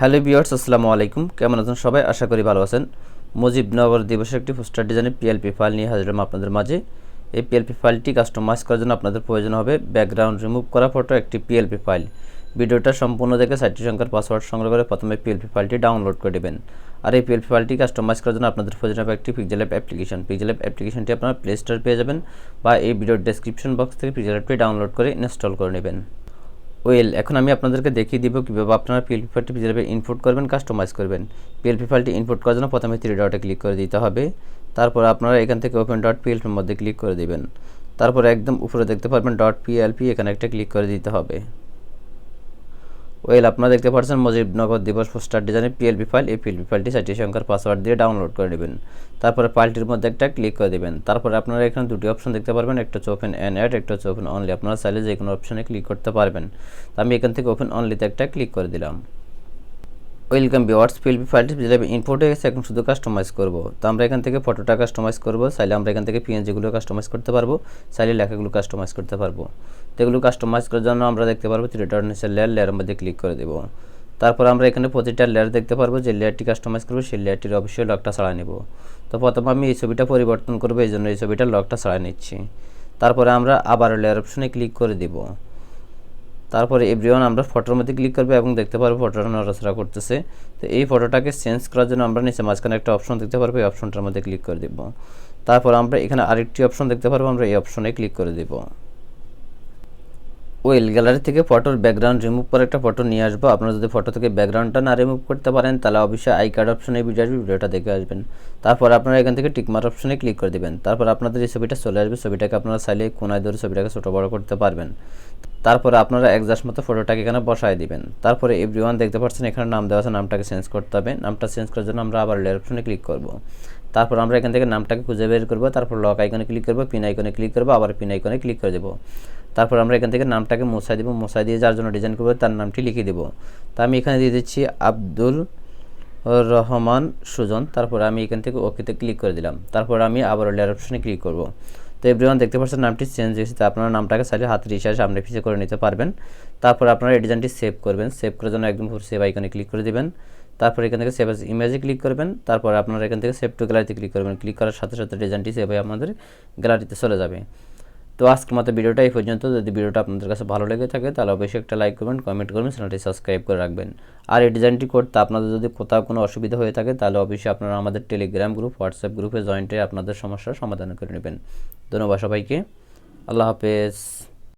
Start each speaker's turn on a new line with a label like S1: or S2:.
S1: Hello বিয়ার্স আসসালামু আলাইকুম। কেমন আছেন সবাই? আশা করি ভালো আছেন। মুজিবনগর দিবসের একটি পোস্টার ডিজাইনের পিএলপি ফাইল নিয়ে হাজির হলাম আপনাদের মাঝে। এই পিএলপি ফাইলটি কাস্টমাইজ করার জন্য আপনাদের প্রয়োজন হবে ব্যাকগ্রাউন্ড রিমুভ করা ফটো একটি পিএলপি ফাইল ভিডিওটা সম্পূর্ণ দেখে সাইটটি সংখ্যার পাসওয়ার্ড সংগ্রহ করে প্রথমে পিএলপি ফাইলটি ডাউনলোড করে দেবেন আর এই পিএলপি ফাইলটি কাস্টমাইজ করার জন্য আপনাদের প্রয়োজন হবে একটি Pixel app application Pixel app অ্যাপ্লিকেশনটি আপনারা প্লে স্টোর পেয়ে যাবেন বা এই ভিডিওর ডেসক্রিপশন বক্স থেকে পিকজেল অ্যাপটি ডাউনলোড করে ইনস্টল করে নেবেন। ওয়েল এখন আমি আপনাদেরকে দেখিয়ে দিব কীভাবে আপনারা পিএলপি ফাইলটি হিসেবে ইনপুট করবেন কাস্টমাইজ করবেন। পিএলপি ফাইলটি ইনপুট করার জন্য প্রথমে থ্রি ডটে ক্লিক করে দিতে হবে। তারপর আপনারা এখান থেকে ওপেন ডট পিএলপির মধ্যে ক্লিক করে দেবেন। তারপর একদম উপরে দেখতে পারবেন ডট পিএলপি এখানে একটা ক্লিক করে দিতে হবে। ওয়েল আপনারা দেখতে পাচ্ছেন মুজিবনগর দিবস পোস্টার ডিজাইনের পিএলপি ফাইল এই পিএলপি ফাইলটি সাইটি সংখ্যার পাসওয়ার্ড দিয়ে ডাউনলোড করে নেবেন। তারপরে ফাইলটির মধ্যে একটা ক্লিক করে দেবেন। তারপরে আপনারা এখানে দুটি অপশন দেখতে পারবেন, একটা হচ্ছে ওপেন অ্যান্ড অ্যাড একটা হচ্ছে ওপেন অনলি আপনারা চাইলে যে কোনো অপশনে ক্লিক করতে পারবেন। তো আমি এখান থেকে ওপেন অনলিতে একটা ক্লিক করে দিলাম। ওয়েলকাম বিওয়ার্স পিএলপি ফাইলটি যেভাবে ইনপুট গেছে এখন শুধু কাস্টমাইজ করব। তো আমরা এখান থেকে ফটোটা কাস্টমাইজ করব, চাইলে আমরা এখান থেকে পিএনজিগুলো কাস্টমাইজ করতে পারব, চাইলে লেখাগুলো কাস্টমাইজ করতে পারব। তো এগুলো কাস্টমাইজ করার জন্য আমরা দেখতে পারব থ্রিটার নিচে লেয়ার লেয়ারের মধ্যে ক্লিক করে দেবো। তারপর আমরা এখানে প্রতিটা লেয়ার দেখতে পারব, যে লেয়ারটি কাস্টমাইজ করব, সেই লেয়ারটির অবশ্যই লকটা ছাড়া নেব। তো প্রথমে আমি এই ছবিটা পরিবর্তন করব, এই জন্য এই ছবিটার লকটা ছাড়া নিচ্ছি। তারপরে আমরা আবার লেয়ার অপশনে ক্লিক করে দিব। তারপরে এভরিওয়ান আমরা ফটোর মধ্যে ক্লিক করব এবং দেখতে পারব ফটোটা নড়াচড়া করতেছে। তো এই ফটোটাকে চেঞ্জ করার জন্য আমরা নিচে মাঝখানে একটা অপশন দেখতে পারব, এই অপশনটার মধ্যে ক্লিক করে দিব। তারপর আমরা এখানে আরেকটি অপশন দেখতে পারব, আমরা এই অপশনে ক্লিক করে দিব। ওয়েল গ্যালারি থেকে ফটোর ব্যাকগ্রাউন্ড রিমুভ করে একটা ফটো নিয়ে আসব। আপনারা যদি ফটো থেকে ব্যাকগ্রাউন্ডটা না রিমুভ করতে পারেন, তাহলে অবশ্যই আই কার্ড অপশনে ভিডিও আসবে, ভিডিওটা দেখে আসবেন। তারপর আপনারা এখান থেকে টিকমার অপশনে ক্লিক করে দেবেন। তারপর আপনাদের এই ছবিটা চলে আসবে, ছবিটাকে আপনারা চাইলে কোনায় ধরে ছবিটাকে ছোটো বড়ো করতে পারবেন। তারপরে আপনারা একজাস্ট মতো ফটোটাকে এখানে বসায় দিবেন। তারপরে এভরি দেখতে পাচ্ছেন এখানে নাম দেওয়া আছে, নামটাকে চেঞ্জ করতে হবে। নামটা চেঞ্জ করার জন্য আমরা আবার লেয়ার অপশনে ক্লিক করব। তারপর আমরা এখান থেকে নামটাকে খুঁজে বের করব, তারপর লক আইকনে ক্লিক করব পিন আইকনে ক্লিক করব, আবার পিন আইকনে ক্লিক করে দেবো। তারপর আমরা এখান থেকে নামটাকে মোছাই দেবো মোছাই দিয়ে যার জন্য ডিজাইন করব তার নামটি লিখে দেবো। তা আমি এখানে দিয়ে দিচ্ছি আব্দুল রহমান সুজন। তারপর আমি এখান থেকে ওকেতে ক্লিক করে দিলাম। তারপর আমি আবার লেয়ার অপশনে ক্লিক করব। তো এভরিওয়ান দেখতে পাচ্ছেন, নামটি চেঞ্জ হয়েছে, তো আপনারা নামটাকে চাইলে হাতের রিসার সামনে পিছিয়ে করে নিতে পারবেন। তারপর আপনারা এই ডিজাইনটি সেভ করবেন। সেভ করার জন্য একদম সেভ আইকনে ক্লিক করে দেবেন। তারপর এখান থেকে সেভ ইমেজে ক্লিক করবেন। তারপর আপনারা এখান থেকে সেভ টু গ্যালারিতে ক্লিক করবেন। ক্লিক করার সাথে সাথে ডিজাইনটি সেভ হয়ে আমাদের গ্যালারিতে চলে যাবে। তো আজকের মতো ভিডিওটা এই পর্যন্ত। যদি ভিডিওটা আপনাদের কাছে ভালো লেগে থাকে, তাহলে অবশ্যই একটা লাইক করবেন কমেন্ট করবেন, চ্যানেলটি সাবস্ক্রাইব করে রাখবেন। আর এই ডিজাইনটি করতে আপনাদের যদি কোথাও কোনো অসুবিধা হয়ে থাকে, তাহলে অবশ্যই আপনারা আমাদের টেলিগ্রাম গ্রুপ হোয়াটসঅ্যাপ গ্রুপে জয়েন্টে আপনাদের সমস্যার সমাধান করে নেবেন। ধন্যবাদ সবাইকে। আল্লাহ হাফেজ।